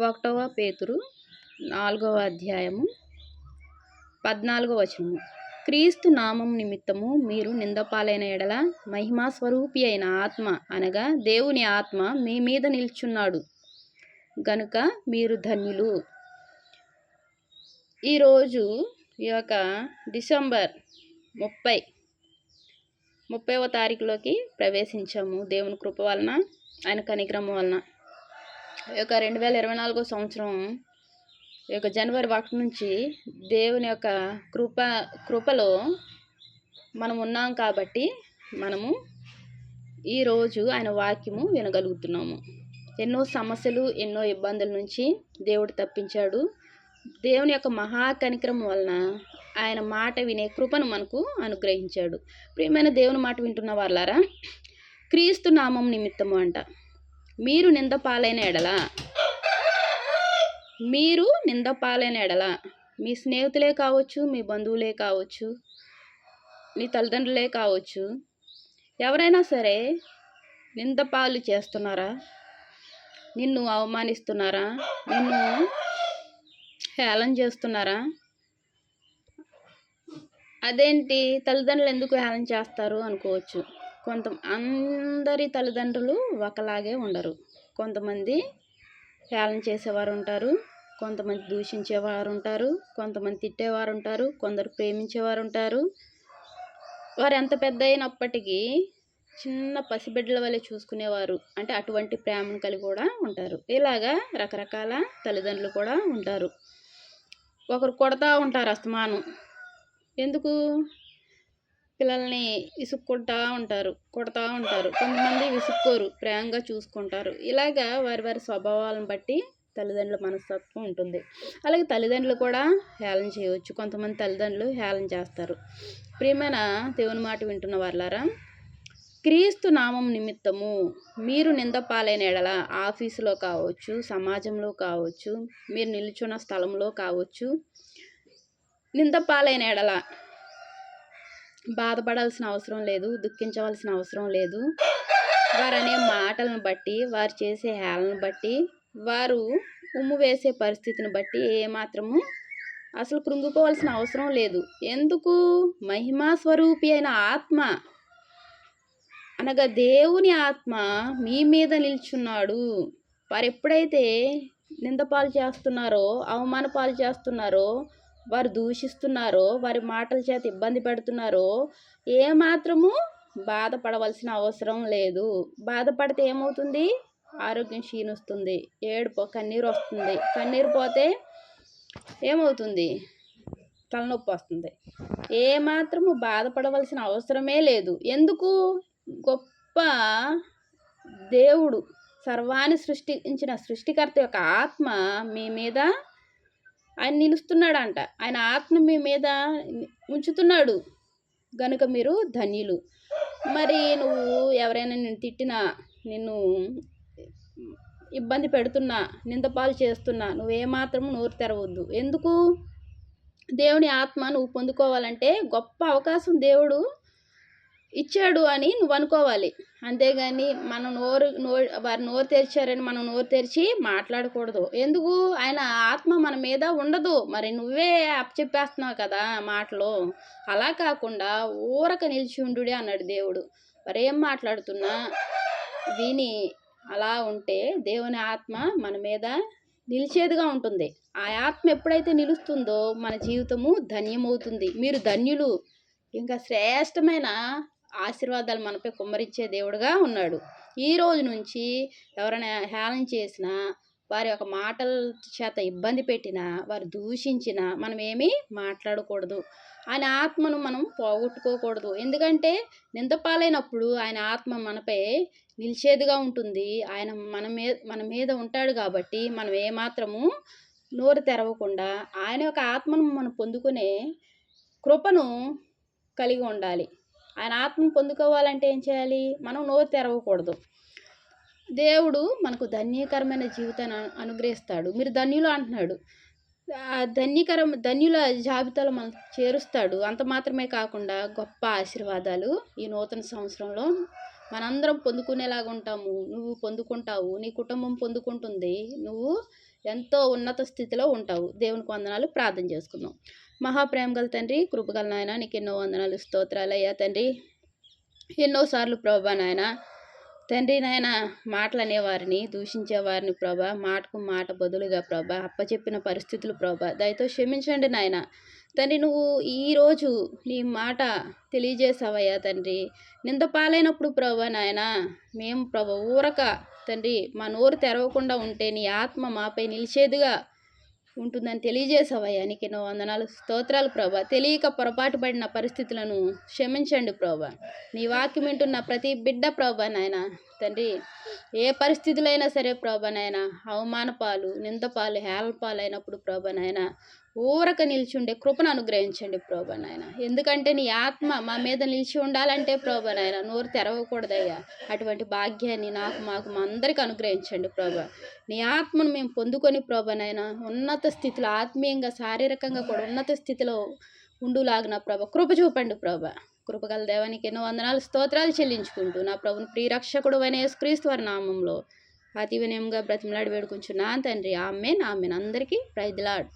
ఒకటవ పేతురు నాలుగవ అధ్యాయము పద్నాలుగవ వచనము. క్రీస్తు నామం నిమిత్తము మీరు నిందపాలైన ఎడల మహిమా స్వరూపి అయిన ఆత్మ అనగా దేవుని ఆత్మ మీ మీద నిల్చున్నాడు. గనుక మీరు ధన్యులు. ఈరోజు ఈ యొక్క డిసెంబర్ ముప్పై ముప్పైవ తారీఖులోకి ప్రవేశించాము దేవుని కృప వలన ఆయన కనిక్రమం వలన. యొక్క రెండు వేల ఇరవై నాలుగో సంవత్సరం ఈ యొక్క జనవరి ఒకటి నుంచి దేవుని యొక్క కృప కృపలో మనం ఉన్నాం కాబట్టి మనము ఈరోజు ఆయన వాక్యము వినగలుగుతున్నాము. ఎన్నో సమస్యలు ఎన్నో ఇబ్బందుల నుంచి దేవుడు తప్పించాడు. దేవుని యొక్క మహాకనిక్రమ వలన ఆయన మాట వినే కృపను మనకు అనుగ్రహించాడు. ప్రియమైన దేవుని మాట వింటున్న వాళ్ళారా క్రీస్తు నామం నిమిత్తము అంట. మీరు నింద పాలైన ఎడల. మీరు నింద పాలైన ఎడల. మీ స్నేహితులే కావచ్చు మీ బంధువులే కావచ్చు మీ తల్లిదండ్రులే కావచ్చు ఎవరైనా సరే నింద పాలు చేస్తున్నారా? నిన్ను అవమానిస్తున్నారా? నిన్ను హేళన చేస్తున్నారా? అదేంటి? తల్లిదండ్రులు ఎందుకు హేళన చేస్తారు అనుకోవచ్చు. కొంత అందరి తల్లిదండ్రులు ఒకలాగే ఉండరు. కొంతమంది హేళన చేసేవారు ఉంటారు కొంతమంది దూషించేవారు ఉంటారు కొంతమంది తిట్టేవారు ఉంటారు కొందరు ప్రేమించేవారు ఉంటారు వారు ఎంత పెద్ద అయినప్పటికీ చిన్న పసిబిడ్డల వల్ల చూసుకునేవారు. అంటే అటువంటి ప్రేమను కలిగి కూడా ఉంటారు. ఇలాగా రకరకాల తల్లిదండ్రులు కూడా ఉంటారు. ఒకరు కొడతా ఉంటారు అస్తమానం. ఎందుకు? పిల్లల్ని విసుక్కుంటా ఉంటారు కొడతా ఉంటారు. కొంతమంది విసుక్కోరు ప్రేమగా చూసుకుంటారు. ఇలాగా వారి వారి స్వభావాలను బట్టి తల్లిదండ్రుల మనస్తత్వం ఉంటుంది. అలాగే తల్లిదండ్రులు కూడా హేళన చేయవచ్చు. కొంతమంది తల్లిదండ్రులు హేళన చేస్తారు. ప్రియమైన దేవుని మాట వింటున్న వాళ్ళారా క్రీస్తు నామం నిమిత్తము మీరు నింద పాలైన ఎడల ఆఫీసులో కావచ్చు సమాజంలో కావచ్చు మీరు నిల్చున్న స్థలంలో కావచ్చు నింద పాలైన ఎడల బాధపడాల్సిన అవసరం లేదు దుఃఖించవలసిన అవసరం లేదు. వారు అనే మాటలను బట్టి వారు చేసే హేళను బట్టి వారు ఉమ్ము వేసే పరిస్థితిని బట్టి ఏమాత్రము అసలు కృంగిపోవాల్సిన అవసరం లేదు. ఎందుకు? మహిమా స్వరూపి అయిన ఆత్మ అనగా దేవుని ఆత్మ మీ మీద నిల్చున్నాడు. వారు ఎప్పుడైతే నిందపాలు చేస్తున్నారో అవమాన పాలు చేస్తున్నారో వారు దూషిస్తున్నారో వారి మాటల చేత ఇబ్బంది పెడుతున్నారో ఏమాత్రము బాధపడవలసిన అవసరం లేదు. బాధపడితే ఏమవుతుంది? ఆరోగ్యం క్షీణిస్తుంది. ఏడుపు కన్నీరు వస్తుంది. కన్నీరు పోతే ఏమవుతుంది? తలనొప్పి వస్తుంది. ఏమాత్రము బాధపడవలసిన అవసరమే లేదు. ఎందుకు? గొప్ప దేవుడు సర్వాన్ని సృష్టించిన సృష్టికర్త యొక్క ఆత్మ మీ మీద ఆయన నిలుస్తున్నాడంట. ఆయన ఆత్మ మీ మీద ఉంచుతున్నాడు. గనుక మీరు ధన్యులు. మరి నువ్వు ఎవరైనా నేను తిట్టినా నిన్ను ఇబ్బంది పెడుతున్నా నిందపాలు చేస్తున్నా నువ్వేమాత్రం నోరు తెరవద్దు. ఎందుకు? దేవుని ఆత్మ నువ్వు పొందుకోవాలంటే గొప్ప అవకాశం దేవుడు ఇచ్చాడు అని నువ్వు అనుకోవాలి. అంతేగాని మనం నోరు నో వారు నోరు తెరిచారని మనం నోరు తెరిచి మాట్లాడకూడదు. ఎందుకు? ఆయన ఆత్మ మన మీద ఉండదు. మరి నువ్వే అప్పచెప్పేస్తున్నావు కదా మాటలు. అలా కాకుండా ఊరక నిలిచి ఉండు అన్నాడు దేవుడు. మరేం మాట్లాడుతున్నా? విని అలా ఉంటే దేవుని ఆత్మ మన మీద నిలిచేదిగా ఉంటుంది. ఆ ఆత్మ ఎప్పుడైతే నిలుస్తుందో మన జీవితము ధన్యమవుతుంది. మీరు ధన్యులు. ఇంకా శ్రేష్టమైన ఆశీర్వాదాలు మనపై కుమ్మరించే దేవుడుగా ఉన్నాడు. ఈ రోజు నుంచి ఎవరైనా హేళన చేసినా వారి యొక్క మాటల చేత ఇబ్బంది పెట్టినా వారు దూషించినా మనం ఏమీ మాట్లాడకూడదు. ఆయన ఆత్మను మనం పోగొట్టుకోకూడదు. ఎందుకంటే నిందపాలైనప్పుడు ఆయన ఆత్మ మనపై నిలిచేదిగా ఉంటుంది. ఆయన మన మీద మన మీద ఉంటాడు కాబట్టి మనం ఏమాత్రము నోరు తెరవకుండా ఆయన యొక్క ఆత్మను మనం పొందుకునే కృపను కలిగి ఉండాలి. ఆయన ఆత్మను పొందుకోవాలంటే ఏం చేయాలి? మనం నోరు తెరవకూడదు. దేవుడు మనకు ధన్యకరమైన జీవితాన్ని అనుగ్రహిస్తాడు. మీరు ధన్యులు అంటున్నాడు. ఆ ధన్యుల జాబితాలో మనం చేరుస్తాడు. అంత మాత్రమే కాకుండా గొప్ప ఆశీర్వాదాలు ఈ నూతన సంవత్సరంలో మనందరం పొందుకునేలాగా ఉంటాము. నువ్వు పొందుకుంటావు. నీ కుటుంబం పొందుకుంటుంది. నువ్వు ఎంతో ఉన్నత స్థితిలో ఉంటావు. దేవునికి వందనాలు. ప్రార్థన చేసుకుందాం. మహాప్రేమ గల తండ్రి కృపగల నాయన నీకు ఎన్నో వందనాలు స్తోత్రాలు అయ్యా తండ్రి. ఎన్నోసార్లు ప్రభా నాయన తండ్రి నాయన మాటలు అనేవారిని దూషించేవారిని ప్రభా మాటకు మాట బదులుగా ప్రభా అప్పచెప్పిన పరిస్థితులు ప్రభా దయతో క్షమించండి నాయన. తండ్రి నువ్వు ఈరోజు నీ మాట తెలియజేసావయ్యా తండ్రి. నింద పాలైనప్పుడు ప్రభా నాయన మేము ప్రభా ఊరక తండ్రి మా నోరు తెరవకుండా ఉంటే నీ ఆత్మ మాపై నిలిచేదిగా ఉంటుందని తెలియజేసావయ్యా నీకు ఎన్నో వందనాలు స్తోత్రాలు ప్రభా. తెలియక పొరపాటు పడిన పరిస్థితులను క్షమించండి ప్రభా. నీ వాక్యం వింటున్న ప్రతి బిడ్డ ప్రభా నాయన తండ్రి ఏ పరిస్థితులైనా సరే ప్రభా నాయన అవమాన పాలు హేళపాలు అయినప్పుడు ప్రభా నాయన ఊరక నిలిచి ఉండే కృపను అనుగ్రహించండి ప్రభా నాయన. ఎందుకంటే నీ ఆత్మ మా మీద నిలిచి ఉండాలంటే ప్రభా నాయన నోరు తెరవకూడదయ్యా. అటువంటి భాగ్యాన్ని నాకు మాకు మా అందరికి అనుగ్రహించండి ప్రభా. నీ ఆత్మను మేము పొందుకొని ప్రభా నాయన ఉన్నత స్థితిలో ఆత్మీయంగా శారీరకంగా కూడా ఉన్నత స్థితిలో ఉండులాగిన ప్రభ కృప చూపండి ప్రభ. కృపగల దేవానికి ఎన్నో వందనాలు స్తోత్రాలు చెల్లించుకుంటూ నా ప్రభుని ప్రియరక్షకుడు అనే క్రీస్తు వారి నామంలో అతి వినయంగా బ్రతిమలాడి వేడుకుంటున్నాను తండ్రి. ఆమె ఆమెను. అందరికీ ప్రైజ్లాడ్